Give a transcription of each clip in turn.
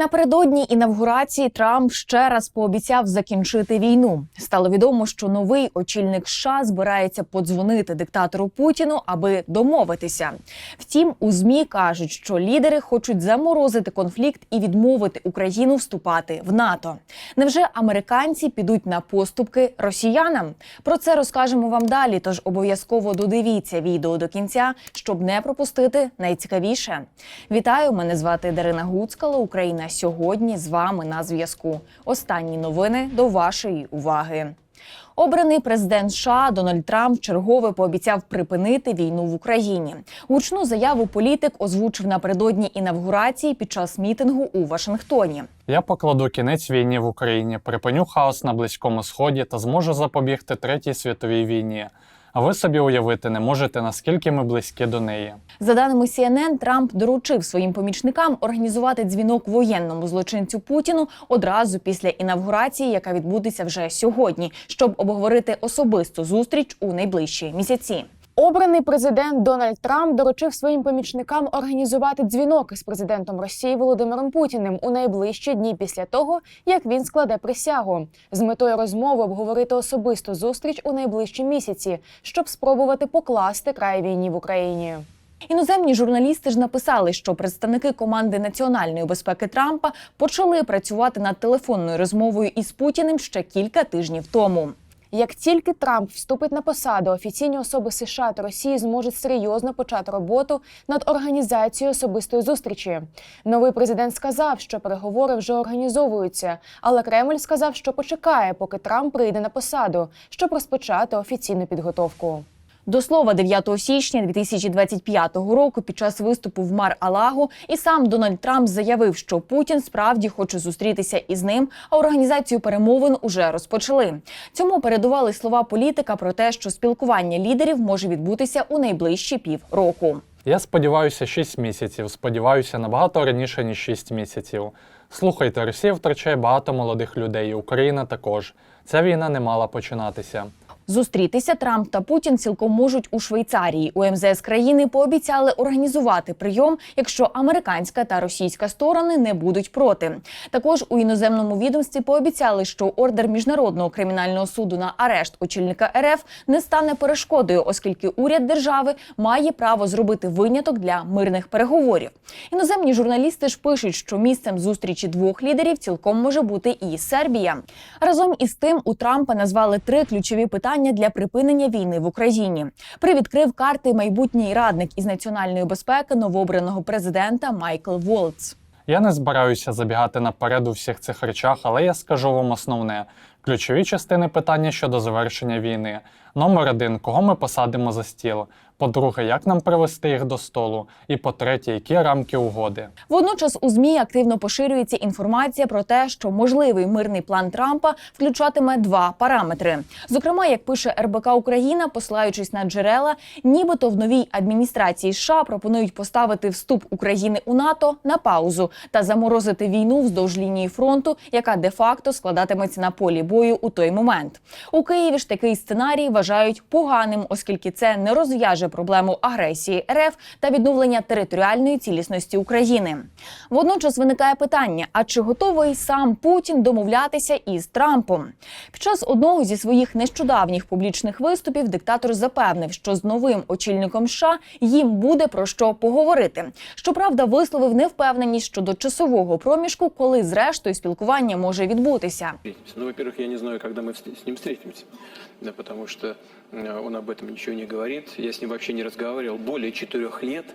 Напередодні інавгурації Трамп ще раз пообіцяв закінчити війну. Стало відомо, що новий очільник США збирається подзвонити диктатору Путіну, аби домовитися. Втім, у змі кажуть, що лідери хочуть заморозити конфлікт і відмовити Україну вступати в НАТО. Невже американці підуть на поступки росіянам? Про це розкажемо вам далі. Тож обов'язково додивіться відео до кінця, щоб не пропустити найцікавіше. Вітаю! Мене звати Дарина Гуцкала. Україна сьогодні з вами на зв'язку. Останні новини до вашої уваги. Обраний президент США Дональд Трамп чергове пообіцяв припинити війну в Україні. Гучну заяву політик озвучив напередодні інавгурації під час мітингу у Вашингтоні. Я покладу кінець війні в Україні, припиню хаос на близькому сході та зможу запобігти третій світовій війні. А ви собі уявити не можете, наскільки ми близькі до неї. За даними CNN, Трамп доручив своїм помічникам організувати дзвінок воєнному злочинцю Путіну одразу після інавгурації, яка відбудеться вже сьогодні, щоб обговорити особисту зустріч у найближчі місяці. Обраний президент Дональд Трамп доручив своїм помічникам організувати дзвінок із президентом Росії Володимиром Путіним у найближчі дні після того, як він складе присягу, з метою розмови обговорити особисту зустріч у найближчі місяці, щоб спробувати покласти край війні в Україні. Іноземні журналісти ж написали, що представники команди національної безпеки Трампа почали працювати над телефонною розмовою із Путіним ще кілька тижнів тому. Як тільки Трамп вступить на посаду, офіційні особи США та Росії зможуть серйозно почати роботу над організацією особистої зустрічі. Новий президент сказав, що переговори вже організовуються, але Кремль сказав, що почекає, поки Трамп прийде на посаду, щоб розпочати офіційну підготовку. До слова, 9 січня 2025 року, під час виступу в Мар-Алаго, і сам Дональд Трамп заявив, що Путін справді хоче зустрітися із ним, а організацію перемовин уже розпочали. Цьому передували слова політика про те, що спілкування лідерів може відбутися у найближчі півроку. Я сподіваюся, 6 місяців. Сподіваюся, набагато раніше, ніж 6 місяців. Слухайте, Росія втрачає багато молодих людей, Україна також. Ця війна не мала починатися. Зустрітися Трамп та Путін цілком можуть у Швейцарії. У МЗС країни пообіцяли організувати прийом, якщо американська та російська сторони не будуть проти. Також у іноземному відомстві пообіцяли, що ордер міжнародного кримінального суду на арешт очільника РФ не стане перешкодою, оскільки уряд держави має право зробити виняток для мирних переговорів. Іноземні журналісти ж пишуть, що місцем зустрічі двох лідерів цілком може бути і Сербія. Разом із тим у Трампа назвали три ключові питання для припинення війни в Україні. Привідкрив карти майбутній радник із національної безпеки новообраного президента Майкл Волц. Я не збираюся забігати наперед у всіх цих речах, але я скажу вам основне: ключові частини питання щодо завершення війни. Номер один кого ми посадимо за стіл. По-друге, як нам привести їх до столу. І по-третє, які рамки угоди. Водночас у змі активно поширюється інформація про те, що можливий мирний план Трампа включатиме два параметри. Зокрема, як пише РБК Україна, посилаючись на джерела, нібито в новій адміністрації США пропонують поставити вступ України у НАТО на паузу та заморозити війну вздовж лінії фронту, яка де-факто складатиметься на полі бою у той момент. У Києві ж такий сценарій вважають поганим, оскільки це не розв'яже проблему агресії РФ та відновлення територіальної цілісності України. Водночас виникає питання: а чи готовий сам Путін домовлятися із Трампом? Під час одного зі своїх нещодавніх публічних виступів диктатор запевнив, що з новим очільником США їм буде про що поговорити. Щоправда, висловив невпевненість щодо часового проміжку, коли зрештою спілкування може відбутися. встретимся. Ну, во-первых, я не знаю, когда мы вст- с ним встретимся, да, потому что э, он об этом ничего не говорит. Я с ним вообще не разговаривал более четырех лет,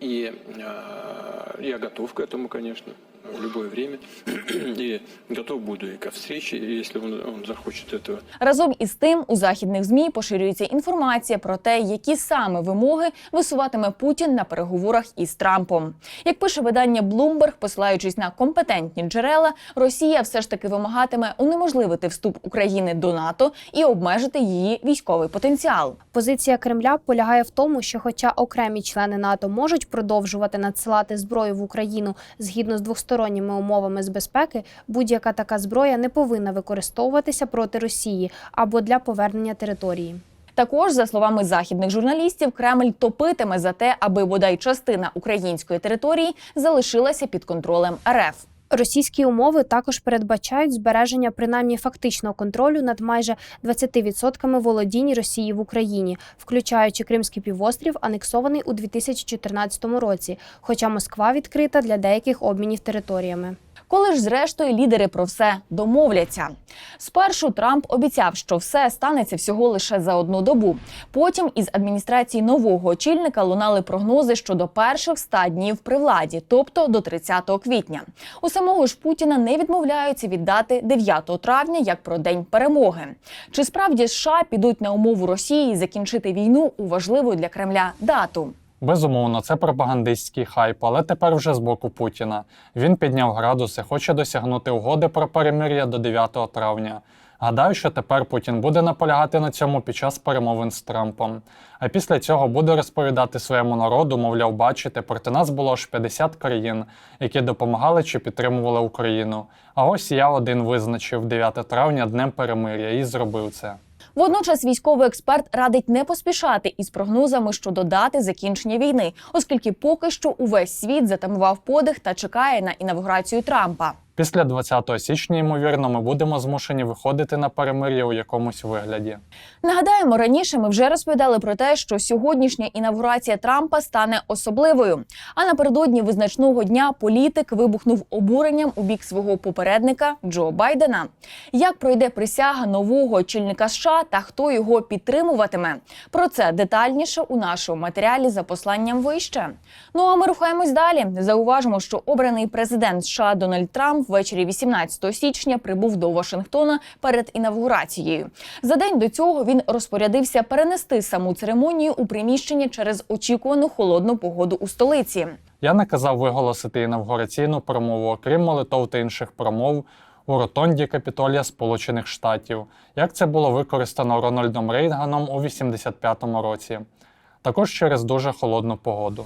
и э, я готов к этому, конечно, в любое время, и готов буду и ко встрече, если он, он захочет этого. Разом із тим у західних змі поширюється інформація про те, які саме вимоги висуватиме Путін на переговорах із Трампом. Як пише видання Bloomberg, посилаючись на компетентні джерела, Росія все ж таки вимагатиме унеможливити вступ України до НАТО і обмежити її військовий потенціал. Позиція Кремля полягає в тому, що, хоча окремі члени НАТО можуть продовжувати надсилати зброю в Україну згідно з двосторонніми умовами з безпеки, будь-яка така зброя не повинна використовуватися проти Росії або для повернення території. Також, за словами західних журналістів, Кремль топитиме за те, аби бодай частина української території залишилася під контролем РФ. Російські умови також передбачають збереження принаймні фактичного контролю над майже 20% володінь Росії в Україні, включаючи Кримський півострів, анексований у 2014 році, хоча Москва відкрита для деяких обмінів територіями. Коли ж зрештою лідери про все домовляться. Спершу Трамп обіцяв, що все станеться всього лише за одну добу. Потім із адміністрації нового очільника лунали прогнози щодо перших 100 днів при владі, тобто до 30 квітня. У самого ж Путіна не відмовляються віддати 9 травня як про день перемоги. Чи справді США підуть на умову Росії закінчити війну у важливу для Кремля дату? Безумовно, це пропагандистський хайп, але тепер вже з боку Путіна. Він підняв градуси, хоче досягнути угоди про перемир'я до 9 травня. Гадаю, що тепер Путін буде наполягати на цьому під час перемовин з Трампом. А після цього буде розповідати своєму народу, мовляв, бачите, проти нас було аж 50 країн, які допомагали чи підтримували Україну. А ось я один визначив 9 травня днем перемир'я і зробив це. Водночас військовий експерт радить не поспішати із прогнозами щодо дати закінчення війни, оскільки поки що увесь світ затамував подих та чекає на інавгурацію Трампа. Після 20 січня, ймовірно, ми будемо змушені виходити на перемир'я у якомусь вигляді. Нагадаємо, раніше ми вже розповідали про те, що сьогоднішня інавгурація Трампа стане особливою. А напередодні визначного дня політик вибухнув обуренням у бік свого попередника Джо Байдена. Як пройде присяга нового очільника США та хто його підтримуватиме? Про це детальніше у нашому матеріалі за посланням вище. Ну а ми рухаємось далі. Зауважимо, що обраний президент США Дональд Трамп ввечері 18 січня прибув до Вашингтона перед інавгурацією. За день до цього він розпорядився перенести саму церемонію у приміщення через очікувану холодну погоду у столиці. Я наказав виголосити інавгураційну промову, окрім молитов та інших промов у ротонді Капітолія Сполучених Штатів, як це було використано Рональдом Рейганом у 85-му році, також через дуже холодну погоду.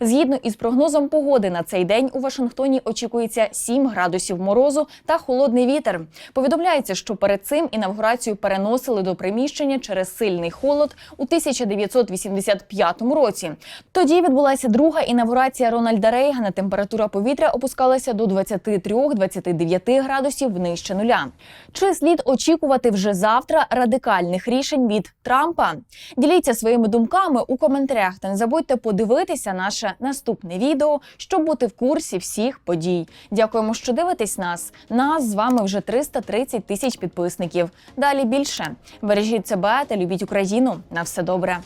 Згідно із прогнозом погоди на цей день у Вашингтоні очікується 7 градусів морозу та холодний вітер. Повідомляється, що перед цим інавгурацію переносили до приміщення через сильний холод у 1985 році. Тоді відбулася друга інавгурація Рональда Рейгана. Температура повітря опускалася до 23-29 градусів нижче нуля. Чи слід очікувати вже завтра радикальних рішень від Трампа? Діліться своїми думками у коментарях та не забудьте подивитися наше наступне відео, щоб бути в курсі всіх подій. Дякуємо, що дивитесь нас. Нас з вами вже 330 тисяч підписників. Далі більше бережіть себе та любіть Україну. На все добре.